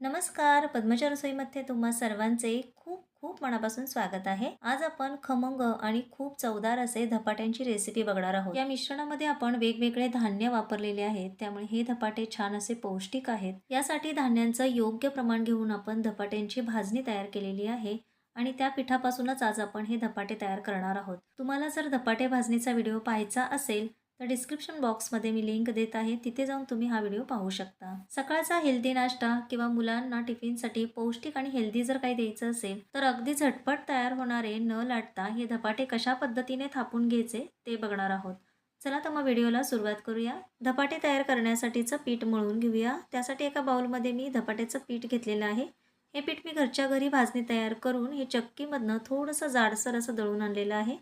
नमस्कार पद्मच्या रसोईमध्ये तुम्हा सर्वांचे खूप खूप मनापासून स्वागत आहे. आज आपण खमंग आणि खूप चवदार असे धपाट्यांची रेसिपी बघणार आहोत. या मिश्रणामध्ये आपण वेगवेगळे धान्य वापरलेले आहेत. त्यामुळे हे धपाटे छान असे पौष्टिक आहेत. यासाठी धान्यांचं योग्य प्रमाण घेऊन आपण धपाट्यांची भाजणी तयार केलेली आहे आणि त्या पिठापासूनच आज आपण हे धपाटे तयार करणार आहोत. तुम्हाला जर धपाटे भाजणीचा व्हिडिओ पाहायचा असेल तर डिस्क्रिप्शन बॉक्समध्ये मी लिंक देत आहे. तिथे जाऊन तुम्ही हा व्हिडिओ पाहू शकता. सकाळचा हेल्दी नाश्ता किंवा मुलांना टिफिनसाठी पौष्टिक आणि हेल्दी जर काही द्यायचं असेल तर अगदी झटपट तयार होणारे न लाटता हे धपाटे कशा पद्धतीने थापून घ्यायचे ते बघणार आहोत. चला तर मग व्हिडिओला सुरुवात करूया. धपाटे तयार करण्यासाठीचं पीठ मळून घेऊया. त्यासाठी एका बाउलमध्ये मी धपाट्याचं पीठ घेतलेलं आहे. हे पीठ मी घरच्या घरी भाजणी तयार करून हे चक्कीमधनं थोडंसं जाडसर असं दळून आणलेलं आहे.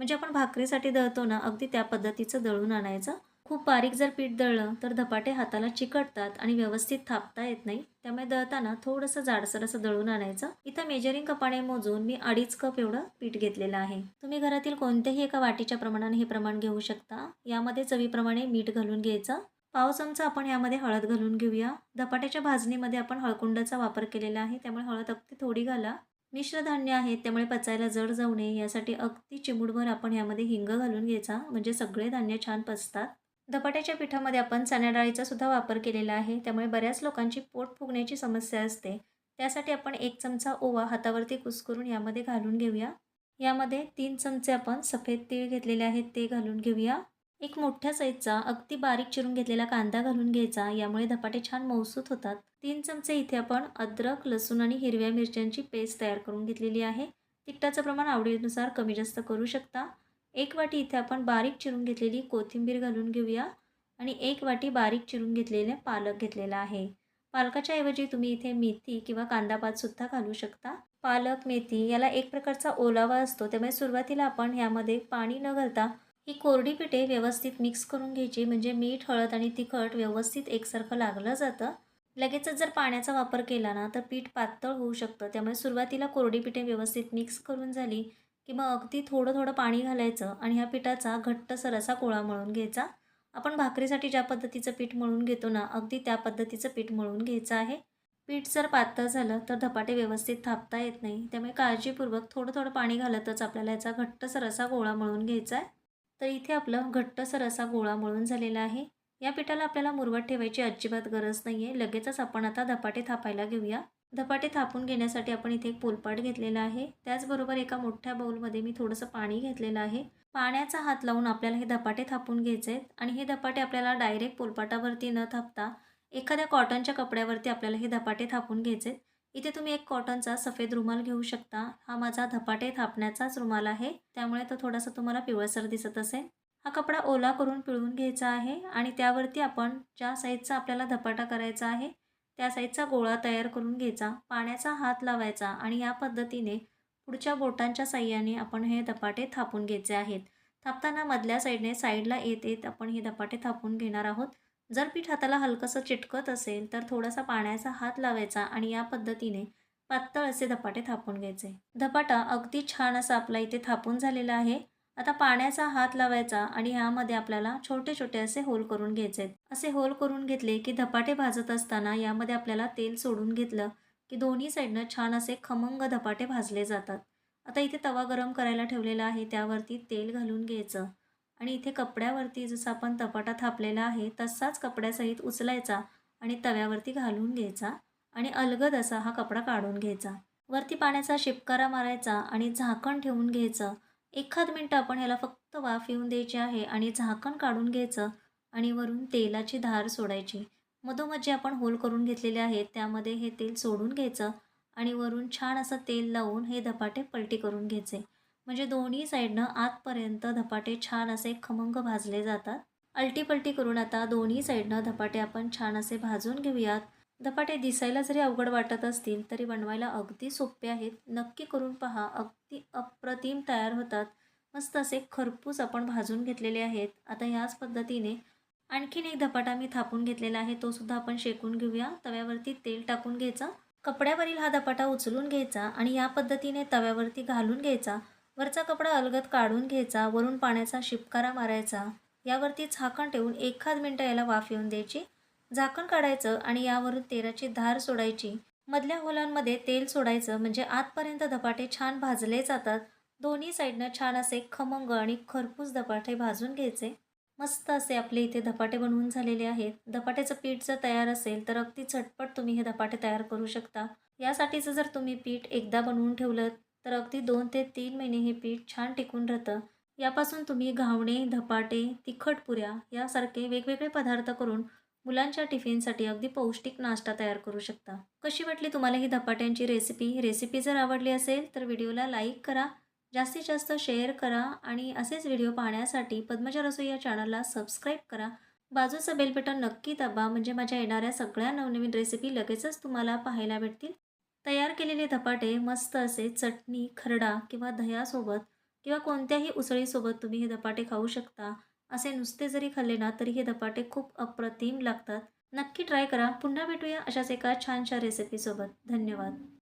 म्हणजे आपण भाकरीसाठी दळतो ना अगदी त्या पद्धतीचं दळून आणायचं. खूप बारीक जर पीठ दळलं तर धपाटे हाताला चिकटतात आणि व्यवस्थित थापता येत नाही. त्यामुळे दळताना थोडंसं जाडसर असं दळून आणायचं. इथं मेजरिंग कपाने मोजून मी अडीच कप एवढं पीठ घेतलेलं आहे. तुम्ही घरातील कोणत्याही एका वाटीच्या प्रमाणाने हे प्रमाण घेऊ शकता. यामध्ये चवीप्रमाणे मीठ घालून घ्यायचं. पाव चमचा आपण यामध्ये हळद घालून घेऊया. धपाट्याच्या भाजणीमध्ये आपण हळकुंडाचा वापर केलेला आहे. त्यामुळे हळद अगदी थोडी घाला. मिश्र धान्य आहेत त्यामुळे पचायला जड जाऊ नये यासाठी अगदी चिमूटभर आपण यामध्ये हिंग घालून घ्यायचा म्हणजे सगळे धान्य छान पचतात. धपाट्याच्या पिठामध्ये आपण चण्या डाळीचा सुद्धा वापर केलेला आहे त्यामुळे बऱ्याच लोकांची पोट फुगण्याची समस्या असते. त्यासाठी आपण एक चमचा ओवा हातावरती कुसकरून यामध्ये घालून घेऊया. यामध्ये तीन चमचे आपण सफेद तीळ घेतलेले आहेत ते घालून घेऊया. एक मोठ्या साईजचा अगदी बारीक चिरून घेतलेला कांदा घालून घ्यायचा यामुळे धपाटे छान मौसूत होतात. तीन चमचे इथे आपण अद्रक लसूण आणि हिरव्या मिरच्यांची पेस्ट तयार करून घेतलेली आहे. तिखटाचं प्रमाण आवडीनुसार कमी जास्त करू शकता. एक वाटी इथे आपण बारीक चिरून घेतलेली कोथिंबीर घालून घेऊया आणि एक वाटी बारीक चिरून घेतलेले पालक घेतलेला आहे. पालकाच्या ऐवजी तुम्ही इथे मेथी किंवा कांदापातसुद्धा घालू शकता. पालक मेथी याला एक प्रकारचा ओलावा असतो. त्यामुळे सुरुवातीला आपण ह्यामध्ये पाणी न घालता ही कोरडी पिठे व्यवस्थित मिक्स करून घ्यायची म्हणजे मीठ हळद आणि तिखट व्यवस्थित एकसारखं लागलं जातं. लगेचच जर पाण्याचा वापर केला ना तर पीठ पातळ होऊ शकतं. त्यामुळे सुरुवातीला कोरडी पिठे व्यवस्थित मिक्स करून झाली की मग अगदी थोडं थोडं पाणी घालायचं आणि ह्या पिठाचा घट्टसर असा गोळा मळून घ्यायचा. आपण भाकरीसाठी ज्या पद्धतीचं पीठ मळून घेतो ना अगदी त्या पद्धतीचं पीठ मळून घ्यायचं आहे. पीठ जर पातळ झालं तर धपाटे व्यवस्थित थापता येत नाही. त्यामुळे काळजीपूर्वक थोडं थोडं पाणी घालतच आपल्याला याचा घट्टसर असा गोळा मळून घ्यायचा आहे. तर इथे आपलं घट्टसर असा गोळा मळून झालेला आहे. या पिठाला आपल्याला मुरवत ठेवायची अजिबात गरज नाही आहे लगेचच आपण आता धपाटे थापायला घेऊया. धपाटे थापून घेण्यासाठी आपण इथे एक पोलपाट घेतलेला आहे. त्याचबरोबर एका मोठ्या बाऊलमध्ये मी थोडंसं पाणी घेतलेलं आहे. पाण्याचा हात लावून आपल्याला हे धपाटे थापून घ्यायचे आहेत आणि हे धपाटे आपल्याला डायरेक्ट पोलपाटावरती न थापता एखाद्या कॉटनच्या कपड्यावरती आपल्याला हे धपाटे थापून घ्यायचे आहेत. इथे तुम्ही एक कॉटनचा सफेद रुमाल घेऊ शकता. हा माझा धपाटे थापण्याचाच रुमाल आहे. त्यामुळे तो थोडासा तुम्हाला पिवळसर दिसत असेल. हा कपडा ओला करून पिळून घ्यायचा आहे आणि त्यावरती आपण ज्या साईजचा आपल्याला धपाटा करायचा आहे त्या साईजचा गोळा तयार करून घ्यायचा. पाण्याचा हात लावायचा आणि या पद्धतीने पुढच्या बोटांच्या साह्याने आपण हे धपाटे थापून घ्यायचे आहेत. थापताना मधल्या साईडने साईडला येत येत आपण हे धपाटे थापून घेणार आहोत. जर पीठ हाताला हलकंसं चिटकत असेल तर थोडासा पाण्याचा हात लावायचा आणि या पद्धतीने पातळ असे धपाटे थापून घ्यायचे. धपाटा अगदी छान असा आपला इथे थापून झालेला आहे. आता पाण्याचा हात लावायचा आणि ह्यामध्ये आपल्याला छोटे छोटे असे होल करून घ्यायचे असे होल करून घेतले की धपाटे भाजत असताना यामध्ये आपल्याला तेल सोडून घेतलं की दोन्ही साईडनं छान असे खमंग धपाटे भाजले जातात. आता इथे तवा गरम करायला ठेवलेला आहे. त्यावरती तेल घालून घ्यायचं. आणि इथे कपड्यावरती जसं आपण तपाटा थापलेला आहे तसाच कपड्यासहित उचलायचा आणि तव्यावरती घालून घ्यायचा आणि अलगद असा हा कपडा काढून घ्यायचा. वरती पाण्याचा शिपकारा मारायचा आणि झाकण ठेवून घ्यायचं. एखाद मिनटं आपण ह्याला फक्त वाफ येऊन द्यायची आहे आणि झाकण काढून घ्यायचं आणि वरून तेलाची धार सोडायची. मधोमध जे आपण होल करून घेतलेले आहेत त्यामध्ये हे तेल सोडून घ्यायचं आणि वरून छान असं तेल लावून हे धपाटे पलटी करून घ्यायचे. म्हणजे दोन्ही साईडनं आतपर्यंत धपाटे छान असे खमंग भाजले जातात. अलटीपलटी करून आता दोन्ही साईडनं धपाटे आपण छान असे भाजून घेऊयात. धपाटे दिसायला जरी अवघड वाटत असतील तरी बनवायला अगदी सोपे आहेत. नक्की करून पहा अगदी अप्रतिम तयार होतात. मस्त असे खरपूस आपण भाजून घेतलेले आहेत. आता ह्याच पद्धतीने आणखीन एक धपाटा मी थापून घेतलेला आहे तो सुद्धा आपण शेकून घेऊया. तव्यावरती तेल टाकून घ्यायचा. कपड्यावरील हा धपाटा उचलून घ्यायचा आणि या पद्धतीने तव्यावरती घालून घ्यायचा. वरचा कपडा अलगद काढून घ्यायचा वरून पाण्याचा शिपकारा मारायचा. यावरती झाकण ठेवून एखाद मिनटं याला वाफ येऊन द्यायची. झाकण काढायचं आणि यावरून तेलाची धार सोडायची. मधल्या होलांमध्ये तेल सोडायचं म्हणजे आतपर्यंत धपाटे छान भाजले जातात. दोन्ही साईडनं छान असे खमंग आणि खरपूस धपाटे भाजून घ्यायचे. मस्त असे आपले इथे धपाटे बनवून झालेले आहेत. धपाट्याचं पीठ जर तयार असेल तर अगदी झटपट तुम्ही हे धपाटे तयार करू शकता. यासाठीचं जर तुम्ही पीठ एकदा बनवून ठेवलं तर अगदी दोन ते तीन महिने हे पीठ छान टिकून राहतं. यापासून तुम्ही घावणे धपाटे तिखट पुऱ्या यासारखे वेगवेगळे पदार्थ करून मुलांच्या टिफिनसाठी अगदी पौष्टिक नाश्ता तयार करू शकता. कशी वाटली तुम्हाला ही धपाट्यांची रेसिपी रेसिपी जर आवडली असेल तर व्हिडिओला लाईक करा जास्तीत जास्त शेअर करा आणि असेच व्हिडिओ पाहण्यासाठी पद्मजा रसोई या चॅनलला सबस्क्राईब करा. बाजूचं बेल बटन नक्की दाबा म्हणजे माझ्या येणाऱ्या सगळ्या नवनवीन रेसिपी लगेचच तुम्हाला पाहायला भेटतील. तयार केलेले धपाटे मस्त असे चटणी खरडा किंवा दह्यासोबत किंवा कोणत्याही उसळीसोबत तुम्ही हे धपाटे खाऊ शकता. असे नुसते जरी खाल्ले ना तरी हे धपाटे खूप अप्रतिम लागतात. नक्की ट्राय करा. पुन्हा भेटूया अशाच एका छानशा रेसिपीसोबत धन्यवाद.